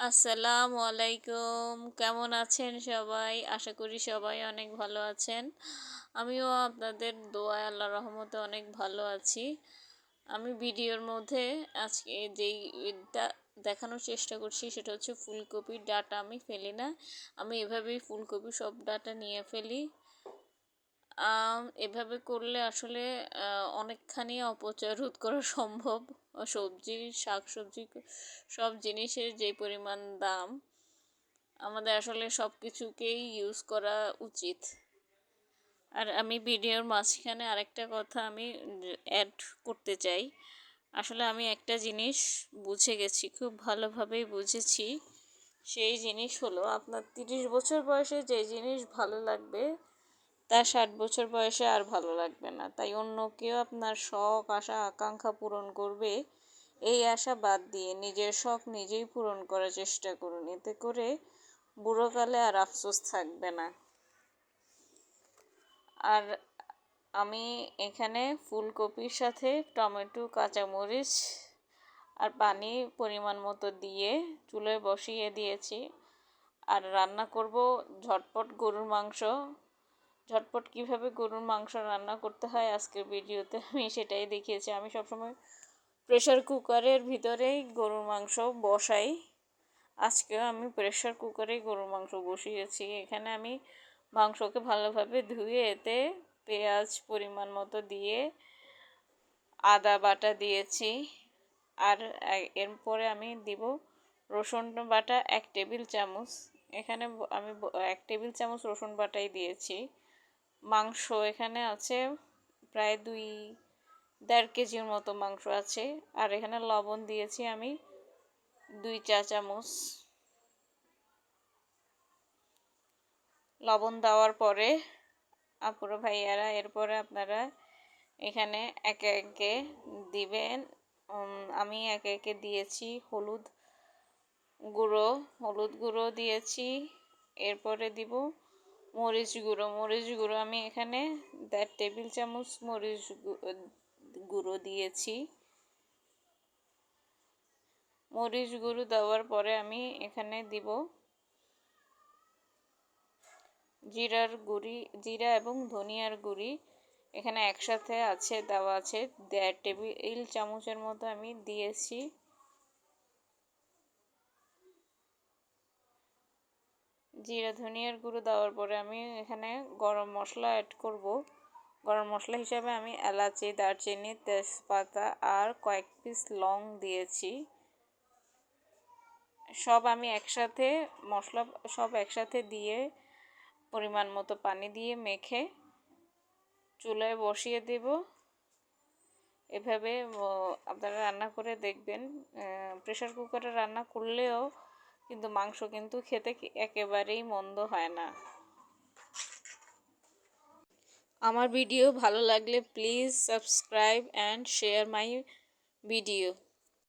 আসসালামু আলাইকুম। কেমন আছেন সবাই? আশা করি সবাই অনেক ভালো আছেন। আমিও আপনাদের দোয়া আল্লাহ রহমতে অনেক ভালো আছি। আমি ভিডিওর মধ্যে আজকে যেইটা দেখানোর চেষ্টা করছি সেটা হচ্ছে ফুলকপির ডাটা আমি ফেলি না। আমি এভাবেই ফুলকপি সব ডাটা নিয়ে ফেলি। এভাবে করলে আসলে অনেকখানি অপচয় রোধ করা সম্ভব। সবজি শাক সবজি সব জিনিসের যে পরিমাণ দাম, আমাদের আসলে সব কিছুকেই ইউজ করা উচিত। আর আমি ভিডিওর মাঝখানে আরেকটা কথা আমি অ্যাড করতে চাই। আসলে আমি একটা জিনিস বুঝে গেছি, খুব ভালোভাবেই বুঝেছি। সেই জিনিস হলো, আপনার তিরিশ বছর বয়সে যে জিনিস ভালো লাগবে তার ষাট বছর বয়সে আর ভালো লাগবে না। তাই অন্য কেউ আপনার শখ, আশা, আকাঙ্ক্ষা পূরণ করবে। এই আশা বাদ দিয়ে নিজের শখ নিজেই পূরণ করার চেষ্টা করুন। এতে করে বুড়োকালে আর আফসোস থাকবে না। আর আমি এখানে ফুলকপির সাথে টমেটো, কাঁচামরিচ আর পানি পরিমাণ মতো দিয়ে চুলোয় বসিয়ে দিয়েছি। আর রান্না করব ঝটপট গরুর মাংস। ঝটপট কীভাবে গরুর মাংস রান্না করতে হয় আজকের ভিডিওতে আমি সেটাই দেখিয়েছি। আমি সবসময় প্রেশার কুকারের ভিতরেই গরুর মাংস বসাই। আজকেও আমি প্রেশার কুকারেই গরুর মাংস বসিয়েছি। এখানে আমি মাংসকে ভালোভাবে ধুয়ে এতে পেঁয়াজ পরিমাণ মতো দিয়ে আদা বাটা দিয়েছি। আর এরপরে আমি দিব রসুন বাটা এক টেবিল চামচ। এখানে আমি এক টেবিল চামচ রসুন বাটাই দিয়েছি। মাংস এখানে আছে, প্রায় দুই, দেড় কেজির মতো মাংস আছে। আর এখানে লবণ দিয়েছি আমি দুই চা চামচ। লবণ দেওয়ার পরে আপুরো ভাইয়ারা, এরপরে আপনারা এখানে একে একে দিবেন। আমি একে একে দিয়েছি হলুদ গুঁড়ো হলুদ গুঁড়ো দিয়েছি। এরপরে দিব মরিচ গুঁড়ো মরিচ গুঁড়ো আমি এখানে দেড় টেবিল চামচ মরিচ গুঁড়ো দিয়েছি। মরিচ গুঁড়ো দেওয়ার পরে আমি এখানে দিব জিরার গুঁড়ি, জিরা এবং ধনিয়ার গুঁড়ি। এখানে একসাথে আছে, দেওয়া আছে। দেড় টেবিল চামচের মতো আমি দিয়েছি। জিরা ধনিয়ার গুঁড়ো দেওয়ার পরে আমি এখানে গরম মশলা অ্যাড করব। গরম মশলা হিসাবে আমি এলাচি, দারচিনি, তেজপাতা আর কয়েক পিস লং দিয়েছি। সব আমি একসাথে মশলা, সব একসাথে দিয়ে পরিমাণ মতো পানি দিয়ে মেখে চুলায় বসিয়ে দেব। এভাবে আপনারা রান্না করে দেখবেন। প্রেশার কুকারে রান্না করলেও কিন্তু মাংস কিন্তু খেতে একেবারেই মন্দ হয় না। আমার ভিডিও ভালো লাগলে please subscribe and share my video